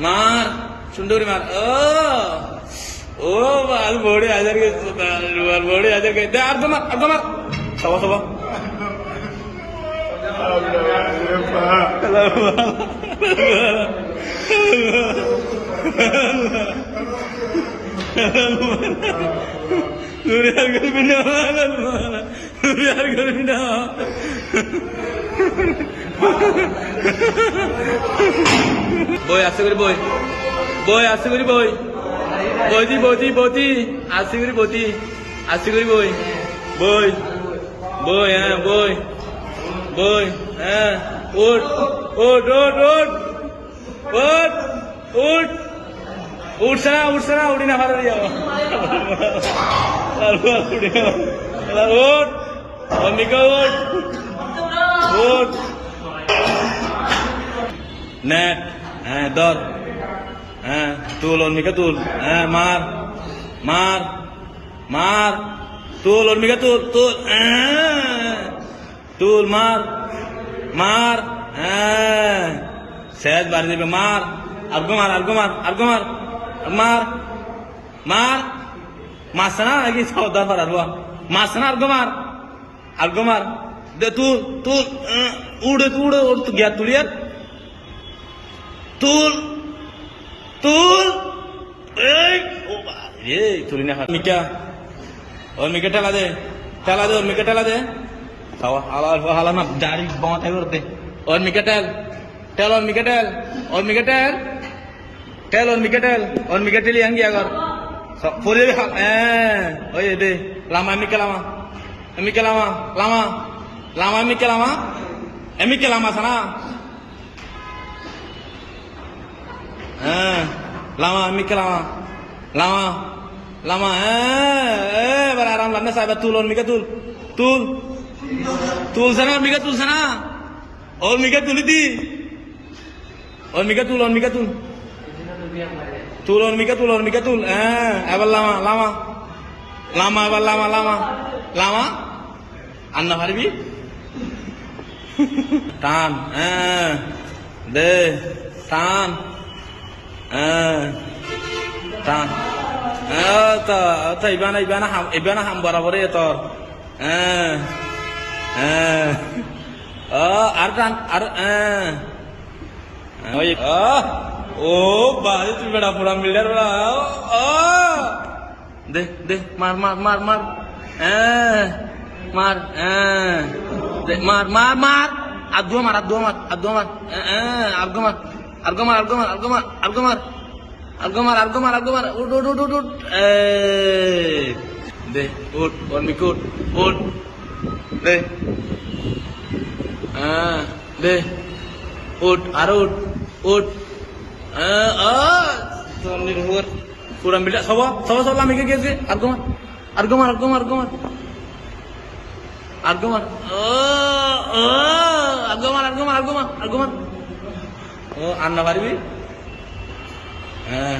మార్ చుండూరి మార్ ఓ ఓ వాళ్ళ బోడి అదరిగైతుంది వాళ్ళ బోడి అదరిగైతే అర్థమా అర్థమా సవా సవా నువ్వు యారు కలిపినావా నువ్వు యారు కలిపినావా বই আস্তে করে বই। বই আস্তে করে বই। বইতি বইতি বইতি আস্তে করে বইতি আস্তে করে বই। বই বই হ্যাঁ বই। বই হ্যাঁ উঠ উঠ উঠ উঠ। উঠ উঠ। উঠছে না উঠছে না উঠি না, ভালো উঠি না। উঠ, অম্বিকা, উঠ। উঠ। নেট হ্যাঁ ধর হ্যাঁ তুল অর্মিকা তুল হ্যাঁ মার মার মার তুল অর্মিকা তুল তুল হ্যাঁ তুল মার মার হ্যাঁ শেষ বাড়ি দেবে মার আর্গো মার আর্গো মার আর্গো মার মার মার মারছে না নাকি সাবধান পার আর্গো মারছে না আর্গো মার আর্গো মার দে তুল তুল আহ, উড়ে উড়ে ওর তো গিয়া তুলিয়ার তুল তুল, এই, ও রে তুলি না মিকা, ওর মিকা টেলা দে টেলা দে, ওর মিকা টেলা দে। খাওয়া, হালা না দাড়ি বাঁধাই করতে ওর মিকা টেল টেল ওর মিকা টেল ওর মিকা টেল টেল ওর মিকা টেল ওর মিকা টেলি আঙ্গি আগর। ফুলে হ্যাঁ ওই দে, লামা, মিকা লামা মিকা লামা লামা লামা, মিকা Lama এমিকা Lama sana Eh, lama mikir lama. Lama. Lama. eh eh beraram lamna sahabat tulon mikir tul. Tul. Tul sana mikir tul sana. Ol mikir tul di. Ol mikir tul ol mikir tul. Tulon mikir tulon mikir tul. eh abal lama lama. Lama abal lama lama. Lama. Anna harbi. tan eh de tan হ্যাঁ টান হ্যাঁ তো তো ইবানা ইবানা হাম ইবানা হাম বরাবর তোর হ্যাঁ হ্যাঁ ও আর টান আর হ্যাঁ ওই ও ও বাজে তুই বেড়া পুরা মিলার বেড়া ও দে দে মার মার মার মার হ্যাঁ মার হ্যাঁ দে মার মার মার আর দু মার আর দু মার আর দু মার হ্যাঁ আর্গো মার আর্গো মার আর্গো মার আর্গো মার আর্গো মার আর্গো মার আর্গো মার আর্গো মার উঠ উঠ উঠ উঠ উঠ দে উঠ অর্মিক উঠ উঠ দে হ্যাঁ দে উঠ আরও উঠ উঠ হ্যাঁ, পুরা মিলা সব সব সব আমি গেছে আর্গো মার আর্গো মার আর্গো মার আর্গো মার আর্গো মার ও আন্না না পারবি? হ্যাঁ।